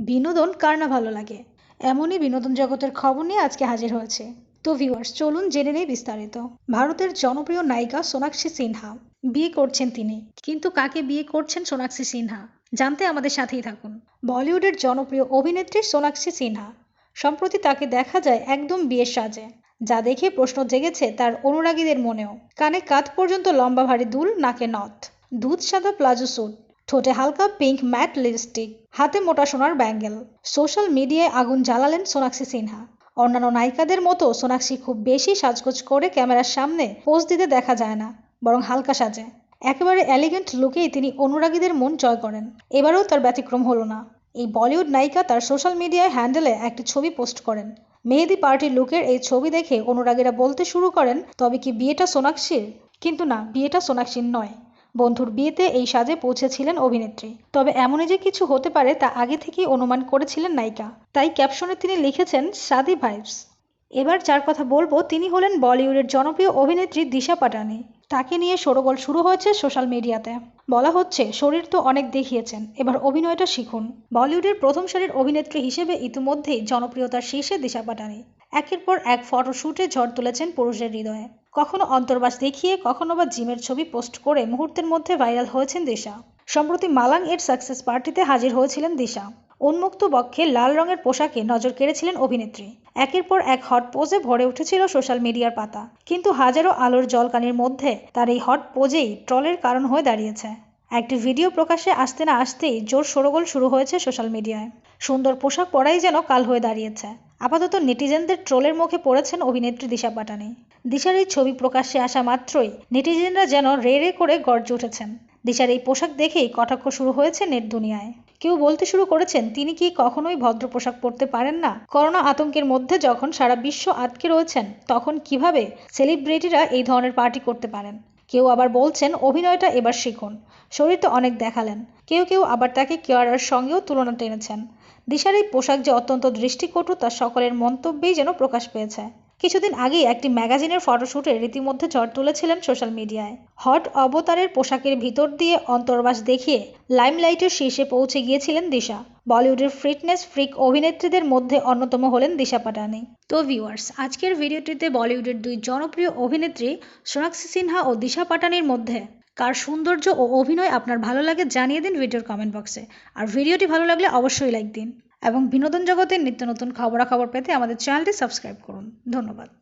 বিনোদন কার না ভালো লাগে? এমনই বিনোদন জগতের খবর নিয়ে আজকে হাজির হয়েছে। তো ভিউয়ার্স চলুন জেনে নেই বিস্তারিত। ভারতের জনপ্রিয় নায়িকা সোনাক্ষী সিনহা। বিয়ে করছেন তিনি। কিন্তু কাকে বিয়ে করছেন সোনাক্ষী সিনহা? জানতে আমাদের সাথেই থাকুন। বলিউডের জনপ্রিয় অভিনেত্রী সোনাক্ষী সিনহা। সম্প্রতি তাকে দেখা যায় একদম বিয়ের সাজে। যা দেখে প্রশ্ন জেগেছে তার অনুরাগীদের মনেও। কানে কাত পর্যন্ত লম্বা ভারী দুল, নাকে নথ। দুধ সাদা প্লাজো স্যুট। ঠোঁটে হালকা পিঙ্ক ম্যাট লিপস্টিক হাতে মোটা সোনার ব্যাঙ্গেল সোশ্যাল মিডিয়ায় আগুন জ্বালালেন সোনাক্ষী সিনহা। অন্যান্য নায়িকাদের মতো সোনাক্ষী খুব বেশি সাজগোজ করে ক্যামেরার সামনে পোজ দিতে দেখা যায় না, বরং হালকা সাজে। একেবারে এলিগেন্ট লুকেই তিনি অনুরাগীদের মন জয় করেন। এবারেও তার ব্যতিক্রম হলো না। এই বলিউড নায়িকা তার সোশ্যাল মিডিয়ায় হ্যান্ডেলে একটি ছবি পোস্ট করেন। মেহেদি পার্টি লুকের এই ছবি দেখে অনুরাগীরা বলতে শুরু করেন, তবে কি বিয়েটা সোনাক্ষীর? কিন্তু না, বিয়েটা সোনাক্ষীর নয়। বন্ধুর বিয়েতে এই সাজে পৌঁছেছিলেন অভিনেত্রী। তবে এমনই যে কিছু হতে পারে তা আগে থেকেই অনুমান করেছিলেন নায়িকা। তাই ক্যাপশনে তিনি লিখেছেন, সাদি ভাইবস এবার যার কথা বলব, তিনি হলেন বলিউডের জনপ্রিয় অভিনেত্রী দিশা পাটানি। তাকে নিয়ে সরগোল শুরু হয়েছে সোশ্যাল মিডিয়াতে। বলা হচ্ছে, শরীর তো অনেক দেখিয়েছেন, এবার অভিনয়টা শিখুন। বলিউডের প্রথম সারির অভিনেত্রী হিসেবে ইতিমধ্যেই জনপ্রিয়তার শীর্ষে দিশা পাটানি। একের পর এক ফটোশ্যুটে ঝড় তুলেছেন পুরুষের হৃদয়ে। কখনো অন্তর্বাস দেখিয়ে, কখনো বা জিমের ছবি পোস্ট করে মুহূর্তের মধ্যে ভাইরাল হয়েছেন দিশা। সম্প্রতি মালাং এর সাকসেস পার্টিতে হাজির হয়েছিলেন দিশা। উন্মুক্ত বক্ষে লাল রঙের পোশাকে নজর কেড়েছিলেন অভিনেত্রী। একের পর এক হট পোজে ভরে উঠেছিল সোশ্যাল মিডিয়ার পাতা। কিন্তু হাজারো আলোর জলকানির মধ্যে তার এই হট পোজেই ট্রলের কারণ হয়ে দাঁড়িয়েছে। একটি ভিডিও প্রকাশে আসতে না আসতেই জোর সরগোল শুরু হয়েছে সোশ্যাল মিডিয়ায়। সুন্দর পোশাক পরাই যেন কাল হয়ে দাঁড়িয়েছে। আপাতত নেটিজেনদের ট্রোলের মুখে পড়েছেন অভিনেত্রী দিশা পাটানি। দিশার এই ছবি প্রকাশ্যে আসা মাত্রই নেটিজেনরা যেন রে রে করে গর্জে উঠেছেন। দিশার এই পোশাক দেখেই কটাক্ষ শুরু হয়েছে নেট দুনিয়ায়। কেউ বলতে শুরু করেছেন, তিনি কি কখনোই ভদ্র পোশাক পরতে পারেন না? করোনা আতঙ্কের মধ্যে যখন সারা বিশ্ব আটকে রয়েছেন, তখন কীভাবে সেলিব্রিটিরা এই ধরনের পার্টি করতে পারেন? কেউ আবার বলছেন, অভিনয়টা এবার শিখুন। শরীর তো অনেক দেখালেন। কেউ কেউ আবার তাকে কেয়ারার সঙ্গেও তুলনা টেনেছেন। দিশার এই পোশাক যে অত্যন্ত দৃষ্টিকটু, তা সকলের মন্তব্যেই যেন প্রকাশ পেয়েছে। কিছুদিন আগেই একটি ম্যাগাজিনের ফটোশ্যুটে রীতিমধ্যে ঝড় তুলেছিলেন সোশ্যাল মিডিয়ায়। হট অবতারের পোশাকের ভিতর দিয়ে অন্তর্বাস দেখিয়ে লাইমলাইটের শীর্ষে পৌঁছে গিয়েছিলেন দিশা। বলিউডের ফিটনেস ফ্রিক অভিনেত্রীদের মধ্যে অন্যতম হলেন দিশা পাটানি। তো ভিউয়ার্স, আজকের ভিডিওটিতে বলিউডের দুই জনপ্রিয় অভিনেত্রী সোনাক্ষী সিনহা ও দিশা পাটানির মধ্যে কার সৌন্দর্য ও অভিনয় আপনার ভালো লাগে জানিয়ে দিন ভিডিওর কমেন্ট বক্সে আর ভিডিওটি ভালো লাগলে অবশ্যই লাইক দিন। এবং বিনোদন জগতের নিত্য নতুন খবরাখবর পেতে আমাদের চ্যানেলটি সাবস্ক্রাইব করুন। ধন্যবাদ।